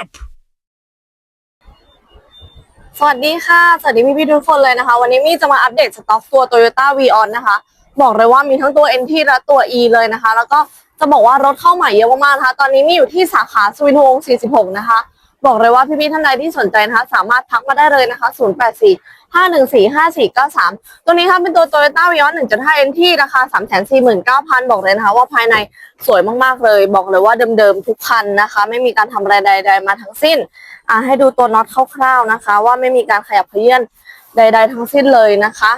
up! สวัสดีค่ะ สวัสดีพี่พี่ทุกคนเลยนะคะ วันนี้มี่จะมาอัปเดตสต็อกตัว Toyota v ีออนนะคะ บอกเลยว่ามีทั้งตัว NT และตัว E เลยนะคะ แล้วก็จะบอกว่ารถเข้าใหม่เยอะมากๆนะคะ ตอนนี้มี่อยู่ที่สาขาสวินทวง46 นะคะ บอกเลยว่าพี่พี่ท่านใดที่สนใจนะคะ สามารถทักมาได้เลยนะคะ 084 514 5493 ตัวนี้ค่ะเป็นตัว Toyota v ีออน1.5 NT ราคา 349,000 บอกเลยนะคะว่าภายในสวยมากๆเลย บอกเลยว่าเดิมๆทุกคันนะคะ ไม่มีการทำอะไรใดๆมาทั้งสิ้น อ่าให้ดูตัวน็อตคร่าวๆนะคะ ว่าไม่มีการขยับเขยื่อนใด ๆ ทั้งสิ้นเลยนะคะ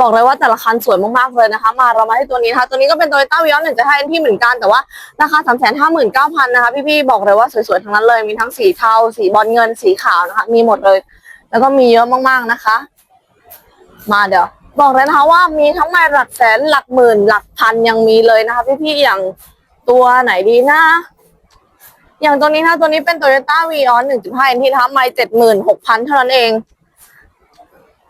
บอกเลยว่าแต่ละคันสวยมากๆเลยนะคะ มาเรามาที่ตัวนี้นะคะตัวนี้ก็เป็น Toyota v ีออนหนึ่งจะให้ที่เหมือนกันแต่ว่าราคา3 5 9 0 0 0นะคะ พี่ๆบอกเลยว่าสวยๆทั้งนั้นเลยมีทั้งสีเทาสีบอลเงินสีขาวนะคะ มีหมดเลย แล้วก็มีเยอะมากๆนะคะ มาเดี๋ยว บอกเลยนะคะว่ามีทั้งไม้หลักแสนหลักหมื่น หลักพันยังมีเลยนะคะ พี่ๆอย่างตัวไหนดีนะ อย่างตัวนี้นะตัวนี้เป็น Toyota v ีออน1.5 NT นะคะไม่76,000เท่านั้นเอง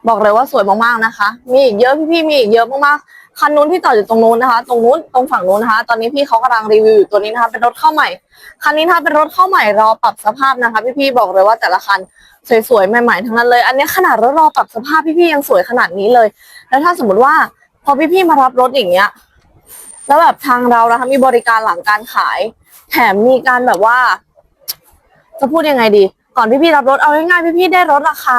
บอกเลยว่าสวยมากๆนะคะ มีอีกเยอะพี่ๆมีอีกเยอะมากๆคันนู้นที่จอดอยู่ตรงนู้นนะคะ ตรงนู้นตรงฝั่งนู้นนะคะ ตอนนี้พี่เขากำลังรีวิวอยู่ตัวนี้นะคะ เป็นรถเข้าใหม่คันนี้นะคะเป็นรถเข้าใหม่รอปรับสภาพนะคะ พี่ๆบอกเลยว่าแต่ละคัน สวยๆใหม่ๆทั้งนั้นเลย อันนี้ขนาดรถรอปรับสภาพพี่ๆยังสวยขนาดนี้เลย แล้วถ้าสมมติว่าพอพี่ๆมารับรถอย่างเงี้ย แล้วแบบทางเรานะคะมีบริการหลังการขาย แถมมีการแบบว่า จะพูดยังไงดี ก่อนพี่ๆรับรถเอาง่ายๆพี่ๆได้รถราคา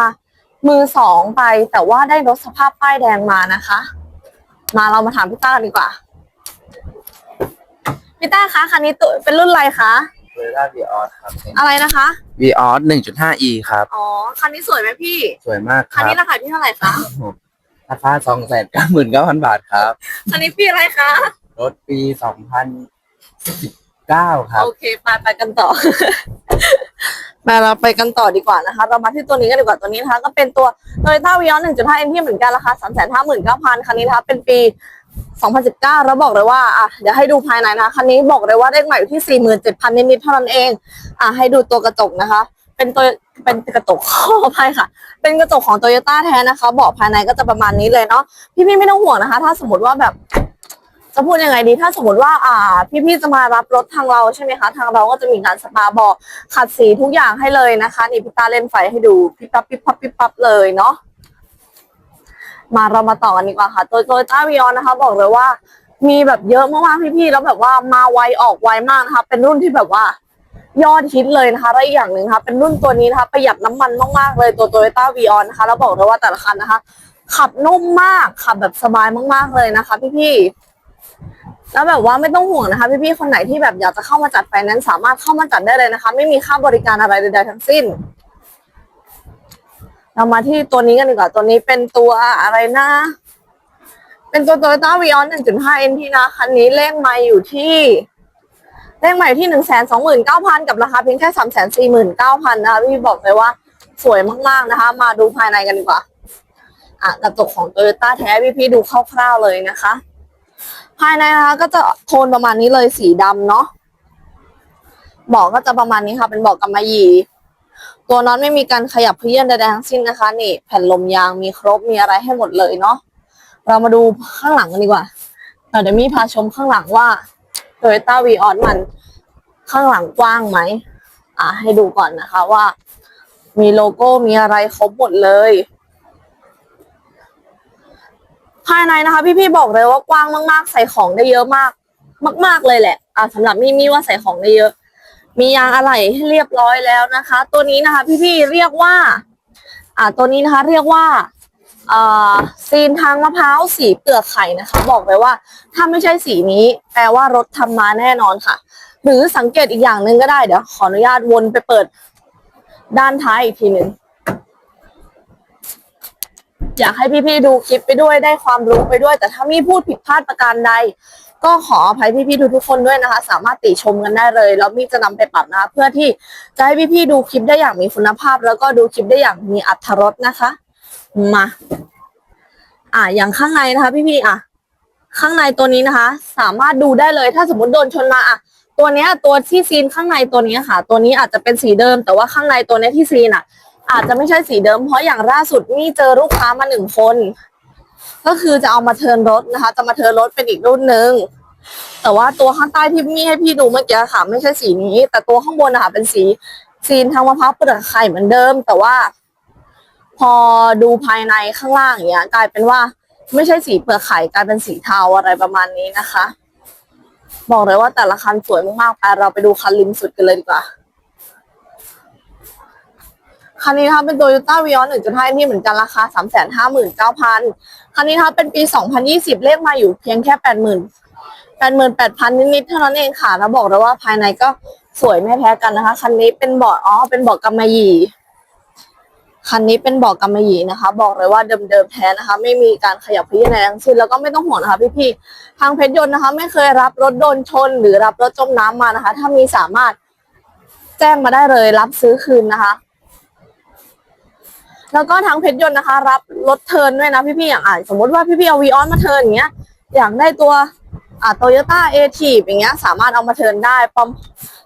มือสองไป แต่ว่าได้รถสภาพป้ายแดงมานะคะ มาเรามาถามพี่ต้ากันดีกว่าพี่ต้าคะคันนี้ตัวเป็นรุ่นอะไรคะ โตโยต้าวีออสครับอะไรนะคะ วีออสหนึ่งจุดห้า e ครับ อ๋อ คันนี้สวยไหมพี่ สวยมากคคันรับนี้ราคาที่เท่าไหร่คะ ราคาสองแสนเก้าหมื่นเก้าพันบาทครับ คันนี้ปีอะไรคะ รถปีสองพันสิบเก้าครับ โอเคไปไปกันต่อมาเราไปกันต่อดีกว่านะคะ เรามาที่ตัวนี้กันดีกว่าตัวนี้นะคะ ก็เป็นตัว Toyota Vios 1.5 NT เหมือนกันราคา359,000 คันนี้นะคะ เป็นปี 2019 แล้วบอกเลยว่าอะเดี๋ยวให้ดูภายในนะคะคันนี้บอกเลยว่าเลขใหม่อยู่ที่ 47,000 นิดๆเท่านั้นเอง อะให้ดูตัวกระจกนะคะ เป็นตัวเป็นกระจกขออภัยค่ะ เป็นกระจกของ Toyota แท้นะคะเบาะภายในก็จะประมาณนี้เลยเนาะพี่ๆไม่ต้องห่วงนะคะ ถ้าสมมติว่าแบบจะพูดยังไงดีถ้าสมมติว่า อ่า พี่ๆจะมารับรถทางเราใช่ไหมคะ ทางเราก็จะมีการสปาบาะขัดสีทุกอย่างให้เลยนะคะ นี่พี่ตาเล่นไฟให้ดูปิ๊บปั๊บปิ๊บปั๊บปิ๊บปั๊บเลยเนาะ มาเรามาต่อกันดีกว่าค่ะ ตัวโตโยต้าวิออนนะคะ บอกเลยว่า มีแบบเยอะมากๆพี่ๆแล้วแบบว่ามาไวออกไวมากนะคะ เป็นรุ่นที่แบบว่ายอดฮิตเลยนะคะและอีกอย่างหนึ่งนะคะเป็นรุ่นตัวนี้นะคะประหยัดน้ำมันมากๆเลยตัวโตโยต้าวีออนนะคะแล้วบอกเลยว่าแต่ละคันนะคะ ขับนุ่มมากขับแบบสบายมากๆเลยนะคะ พี่ๆแล้วแบบว่าไม่ต้องห่วงนะคะ พี่ๆคนไหนที่แบบอยากจะเข้ามาจัดไฟแนนซ์สามารถเข้ามาจัดได้เลยนะคะ ไม่มีค่าบริการอะไรใดๆทั้งสิ้น เรามาที่ตัวนี้กันดีกว่า ตัวนี้เป็นตัวอะไรนะ เป็นตัว Toyota Vios 1.5 NT นะ คันนี้เลขไมาอยู่ที่เลขใหม่ที่หนึ่งแสนสองหมื่นเก้าพันกับราคาเพียงแค่สามแสนสี่หมื่นเก้าพันนะคะพี่บอกเลยว่าสวยมากๆนะคะ มาดูภายในกันดีกว่า อะกระจกของโตโยต้าแท้พี่พี่ๆดูคร่าวๆเลยนะคะ ภายในนะคะ ก็จะโทนประมาณนี้เลยสีดำเนาะเบาะก็จะประมาณนี้ค่ะ เป็นเบาะกำมะหยี่ ตัวน็อตไม่มีการขยับเขยื่อนใดๆทั้งสิ้นนะคะ นี่ แผ่นลมยางมีครบมีอะไรให้หมดเลยเนาะเรามาดูข้างหลังกันดีกว่าเดี๋ยวมีพาชมข้างหลังว่าโตโยต้าวีออสมันข้างหลังกว้างไหมอะให้ดูก่อนนะคะว่า มีโลโก้มีอะไรครบหมดเลย ภายในนะคะ พี่ๆบอกเลยว่ากว้างมาก ๆ ใส่ของได้เยอะมาก มาก ๆเลยแหละ อะสำหรับมี่มี่ว่าใส่ของได้เยอะ มียางอะไหล่ให้เรียบร้อยแล้วนะคะ ตัวนี้นะคะ พี่ๆเรียกว่า อ่า ตัวนี้นะคะ เรียกว่าอ่าซีนทางมะพร้าวสีเปลือกไข่นะคะ บอกเลยว่าถ้าไม่ใช่สีนี้แปลว่ารถทำมาแน่นอนค่ะ หรือสังเกตอีกอย่างหนึ่งก็ได้เดี๋ยวขออนุญาตวนไปเปิดด้านท้ายอีกทีหนึ่ง อยากให้พี่ๆดูคลิปไปด้วยได้ความรู้ไปด้วย แต่ถ้ามีพูดผิดพลาดประการใด ก็ขออภัยพี่ๆทุกๆคนด้วยนะคะ สามารถติชมกันได้เลยแล้วมีจะนำไปปรับนะคะเพื่อที่จะให้พี่ๆดูคลิปได้อย่างมีคุณภาพ แล้วก็ดูคลิปได้อย่างมีอรรถรสนะคะ มา อะอย่างข้างในนะคะ พี่ๆอะข้างในตัวนี้นะคะ สามารถดูได้เลย ถ้าสมมติโดนชนมาอะตัวเนี้ยตัวที่ซีนข้างในตัวนี้ค่ะ ตัวนี้อาจจะเป็นสีเดิม แต่ว่าข้างในตัวเนี้ยที่ซีนอะ อาจจะไม่ใช่สีเดิม เพราะอย่างล่าสุดนี่เจอลูกค้ามาหนึ่งคน ก็คือจะเอามาเทิร์นรถนะคะ จะมาเทิร์นรถเป็นอีกรุ่นหนึ่งแต่ว่าตัวข้างใต้ที่มี่ให้พี่ดูเมื่อกี้ค่ะ ไม่ใช่สีนี้ แต่ตัวข้างบนนะคะเป็นสีซีนทางมะพร้าวเปลือกไข่เหมือนเดิม แต่ว่า พอดูภายในข้างล่างอย่างเงี้ยกลายเป็นว่าไม่ใช่สีเปลือกไข่กลายเป็นสีเทาอะไรประมาณนี้นะคะ บอกเลยว่าแต่ละคันสวยมากๆไปเราไปดูคันริมสุดกันเลยดีกว่า คันนี้นะคะเป็น Toyota Vios 1.5นี่เหมือนกันราคา359,000คันนี้นะคะเป็นปี2020เลขมาอยู่เพียงแค่80,000 88,000นิดๆเท่านั้นเองค่ะแล้วบอกเลยว่าภายในก็สวยไม่แพ้กันนะคะ คันนี้เป็นเบาะอ๋อเป็นเบาะกำมะหยี่คันนี้เป็นเบาะกำมะหยี่นะคะ บอกเลยว่าเดิมๆแท้นะคะ ไม่มีการขยับเขยื้อนอะไรทั้งสิ้นแล้วก็ไม่ต้องห่วงนะคะพี่ๆทางเพชรยนต์นะคะ ไม่เคยรับรถโดนชน หรือรับรถจมน้ำมานะคะ ถ้ามีสามารถแจ้งมาได้เลยรับซื้อคืนนะคะ แล้วก็ทางเพชรยนต์นะคะ รับรถเทินด้วยนะพี่ๆอย่างอ่าสมมติว่าพี่ๆเอาวีออนมาเทินอย่างเงี้ยอยากได้ตัวอ่าโตโยต้าเอทีอย่างเงี้ยสามารถเอามาเทินได้ประ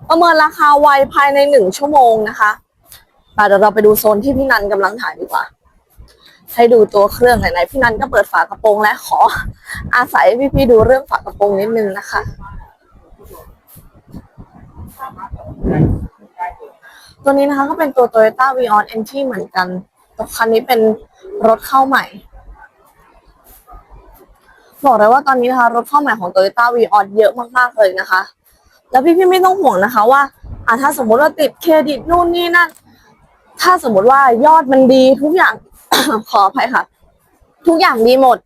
ประเมินราคาไวภายในหนึ่งชั่วโมงนะคะไปเดี๋ยวเราไปดูโซนที่พี่นันกำลังถ่ายดีกว่า ให้ดูตัวเครื่องไหนๆพี่นันก็เปิดฝากระโปรงและขอ อาศัยพี่ๆดูเรื่องฝากระโปรงนิดนึงนะคะ ตัวนี้นะคะก็เป็นตัว Toyota Vios Entry เหมือนกัน คันนี้เป็นรถเข้าใหม่ บอกเลยว่าตอนนี้นะคะรถเข้าใหม่ของ Toyota Vios เยอะมากๆเลยนะคะ แล้วพี่ๆไม่ต้องห่วงนะคะว่าอะถ้าสมมติว่าติดเครดิตนู่นนี่นั่น ถ้าสมมติว่ายอดมันดีทุกอย่าง ขออภัยค่ะ ทุกอย่างดีหมด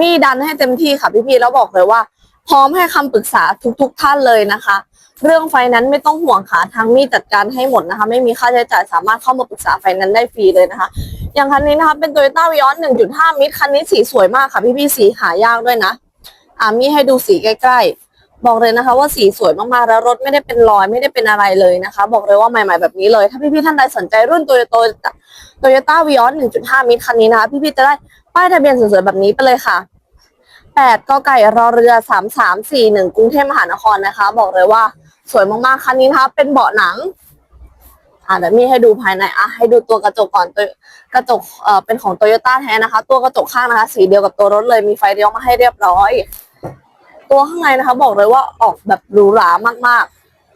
มีดันให้เต็มที่ค่ะพี่ๆแล้วบอกเลยว่า พร้อมให้คำปรึกษาทุกๆท่านเลยนะคะ เรื่องไฟนั้นไม่ต้องห่วงค่ะทางมีจัดการให้หมดนะคะ ไม่มีค่าใช้จ่ายสามารถเข้ามาปรึกษาไฟนั้นได้ฟรีเลยนะคะ อย่างคันนี้นะคะเป็น Toyota Vios 1.5 มิตรคันนี้สีสวยมากค่ะพี่ๆสีหายากด้วยนะอ่ามีให้ดูสีใกล้ ๆบอกเลยนะคะว่าสีสวยมากๆ แล้วรถไม่ได้เป็นรอยไม่ได้เป็นอะไรเลยนะคะ บอกเลยว่าใหม่ๆแบบนี้เลย ถ้าพี่ๆท่านใดสนใจรุ่น Toyota Toyota Vios 1.5 มิตรคันนี้นะคะ พี่ๆจะได้ป้ายทะเบียนสวยๆแบบนี้ไปเลยค่ะ 8กไก่รอเรือ 3341 กรุงเทพมหานครนะคะ บอกเลยว่าสวยมากๆ คันนี้นะคะ เป็นเบาะหนัง อ่าเดี๋ยวมีให้ดูภายในอะให้ดูตัวกระจกก่อนตัวกระจกเอ่อเป็นของโตโยต้าแท้นะคะ ตัวกระจกข้างนะคะ สีเดียวกับตัวรถเลยมีไฟเลี้ยวมาให้เรียบร้อย ตัวข้างในนะคะ บอกเลยว่าออกแบบหรูหรามาก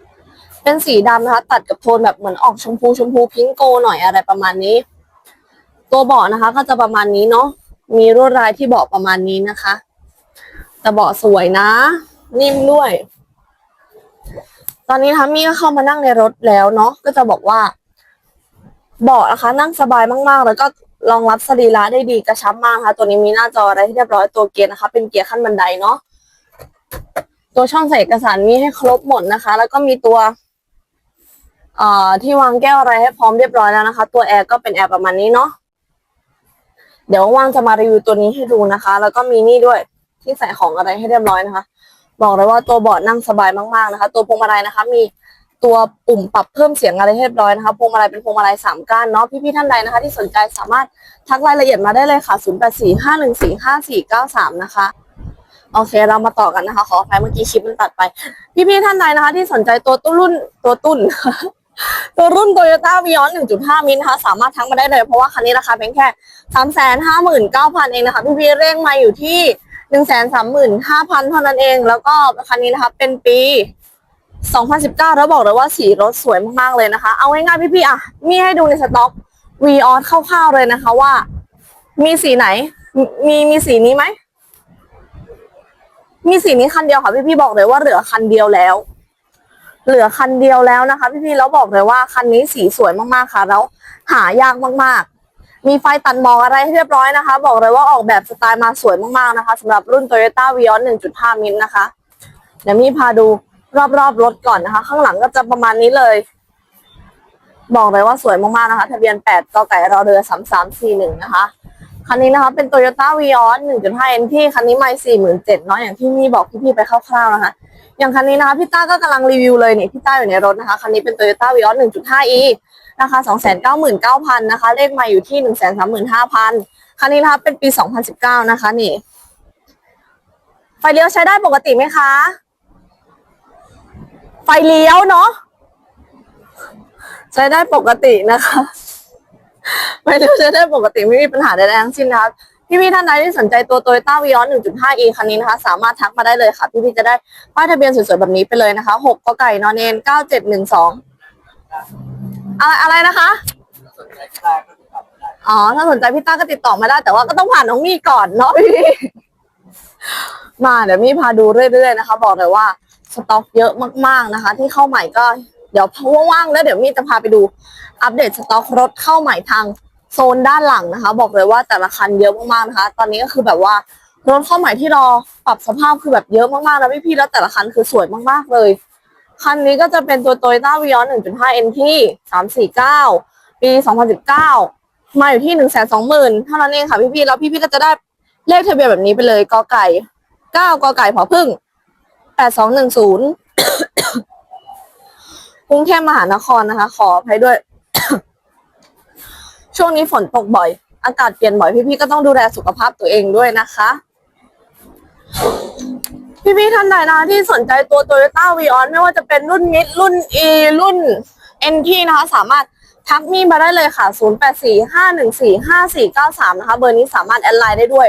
ๆ เป็นสีดำนะคะ ตัดกับโทนแบบเหมือนออกชมพูชมพูพิงโกหน่อยอะไรประมาณนี้ ตัวเบาะนะคะ ก็จะประมาณนี้เนาะมีลวดลายที่เบาะประมาณนี้นะคะ แต่เบาะสวยนะ นิ่มด้วย ตอนนี้นะคะมี่ก็เข้ามานั่งในรถแล้วเนาะก็จะบอกว่า เบาะนะคะ นั่งสบายมากๆ แล้วก็รองรับสรีระได้ดีกระชับมากนะคะตัวนี้มีหน้าจออะไรที่เรียบร้อยตัวเกียร์นะคะ เป็นเกียร์ขั้นบันไดเนาะตัวช่องใส่เอกสารมีให้ครบหมดนะคะ แล้วก็มีตัวเอ่อที่วางแก้วอะไรให้พร้อมเรียบร้อยแล้วนะคะ ตัวแอร์ก็เป็นแอร์ประมาณนี้เนาะเดี๋ยวว่างจะมารีวิวตัวนี้ให้ดูนะคะ แล้วก็มีนี่ด้วย ที่ใส่ของอะไรให้เรียบร้อยนะคะ บอกเลยว่าตัวเบาะนั่งสบายมากๆนะคะ ตัวพวงมาลัยนะคะ มีตัวปุ่มปรับเพิ่มเสียงอะไรให้เรียบร้อยนะคะพวงมาลัยเป็นพวงมาลัยสามก้านเนาะพี่ๆท่านใดนะคะ ที่สนใจสามารถทักรายละเอียดมาได้เลยค่ะ 0845145493 นะคะโอเค เรามาต่อกันนะคะ ขออภัยเมื่อกี้คลิปมันตัดไป พี่ๆท่านใดนะคะ ที่สนใจตัวตุ้นรุ่นตัวตุ้น ตัวรุ่น Toyota Vios 1.5 มิลนะคะสามารถทักมาได้เลย เพราะว่าคันนี้ราคาเพียงแค่ 359,000 เองนะคะ พี่ๆเร่งมาอยู่ที่ 135,000เท่านั้นเอง แล้วก็คันนี้นะคะเป็นปี 2019 แล้วบอกเลยว่าสีรถสวยมากๆเลยนะคะ เอาง่ายๆพี่ๆอะ มีให้ดูในสต็อก v ีออสคร่าวๆเลยนะคะว่า มีสีไหน มีมีสีนี้ไหม มีสีนี้คันเดียวค่ะพี่ๆบอกเลยว่าเหลือคันเดียวแล้ว เหลือคันเดียวแล้วนะคะ พี่ๆแล้วบอกเลยว่าคันนี้สีสวยมากๆค่ะ แล้วหายากมาก มีไฟตัดหมอกอะไรให้เรียบร้อยนะคะ บอกเลยว่าออกแบบสไตล์มาสวยมากๆนะคะสำหรับรุ่น Toyota Vios 1.5 มิลนะคะ เดี๋ยวมีพาดูรอบๆรถก่อนนะคะ ข้างหลังก็จะประมาณนี้เลย บอกเลยว่าสวยมากๆนะคะ ทะเบียน 8กไก่รอเรือ 3341 นะคะคันนี้นะคะเป็น Toyota Vios 1.5 NT คันนี้ไม่47,000เนาะอย่างที่มีบอกพี่ๆไปคร่าวๆนะคะ อย่างคันนี้นะคะพี่ต้าก็กำลังรีวิวเลยเนี่ยพี่ต้าอยู่ในรถนะคะคันนี้เป็น Toyota Vios 1.5e ราคา 299,000นะคะ เลขใหม่อยู่ที่ 135,000คันนี้นะคะเป็นปี 2019 นะคะนี่ไฟเลี้ยวใช้ได้ปกติไหมคะ ไฟเลี้ยวเนาะใช้ได้ปกตินะคะไฟเลี้ยวใช้ได้ปกติไม่มีปัญหาใดๆทั้งสิ้นนะคะ พี่ๆท่านใดที่สนใจตัว Toyota Vios 1.5e คันนี้นะคะ สามารถทักมาได้เลยค่ะ พี่ๆจะได้ป้ายทะเบียนสวยๆแบบนี้ไปเลยนะคะ 6กไก่นอนเนน9712 อะไรอะไรนะคะ อ๋อ ถ้าสนใจพี่ต้าก็ติดต่อมาได้ แต่ว่าก็ต้องผ่านน้องมี่ก่อนเนาะพี่ มาเดี๋ยวมี่พาดูเรื่อยๆนะคะ บอกเลยว่าสต็อกเยอะมากๆนะคะ ที่เข้าใหม่ก็ เดี๋ยวว่างๆแล้วเดี๋ยวมี่จะพาไปดูอัปเดตสต็อกรถเข้าใหม่ทาง โซนด้านหลังนะคะ บอกเลยว่าแต่ละคันเยอะมากๆนะคะ ตอนนี้ก็คือแบบว่ารถเข้าใหม่ที่รอปรับสภาพคือแบบเยอะมากๆนะพี่ๆแล้วแต่ละคันคือสวยมากๆเลย คันนี้ก็จะเป็นตัว Toyota Vios 1.5 NT 349ปี2019มาอยู่ที่120,000เท่านั้นเองค่ะพี่ๆแล้วพี่ๆก็จะได้เลขทะเบียนแบบนี้ไปเลยกอไก่9กอไก่ผอพึ่ง8210กรุงเทพมหานครนะคะ ขออภัยด้วย ช่วงนี้ฝนตกบ่อย อากาศเปลี่ยนบ่อยพี่ๆก็ต้องดูแลสุขภาพตัวเองด้วยนะคะ พี่ๆท่านใดนะที่สนใจตัว Toyota Vios ไม่ว่าจะเป็นรุ่นมิดรุ่น E รุ่น NT นะคะ สามารถทักมีมาได้เลยค่ะ 0845145493 นะคะ เบอร์นี้สามารถแอดไลน์ได้ด้วย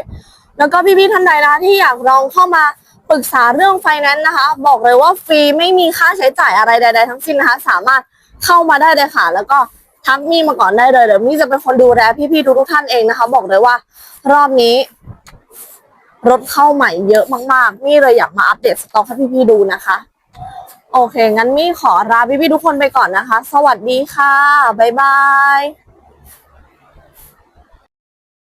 แล้วก็พี่ๆท่านใดนะที่อยากลองเข้ามาปรึกษาเรื่องไฟแนนซ์นะคะ บอกเลยว่าฟรีไม่มีค่าใช้จ่ายอะไรใด ๆ ทั้งสิ้นนะคะ สามารถเข้ามาได้เลยค่ะ แล้วก็ ทักมี่มาก่อนได้เลยเดี๋ยวมี่จะเป็นคนดูแลพี่ๆทุกๆท่านเองนะคะ บอกเลยว่า รอบนี้ รถเข้าใหม่เยอะมากๆมี่เลยอยากมาอัปเดตสต็อกให้พี่ๆดูนะคะ โอเค งั้นมี่ขอลาพี่ๆทุกคนไปก่อนนะคะ สวัสดีค่ะบ๊ายบาย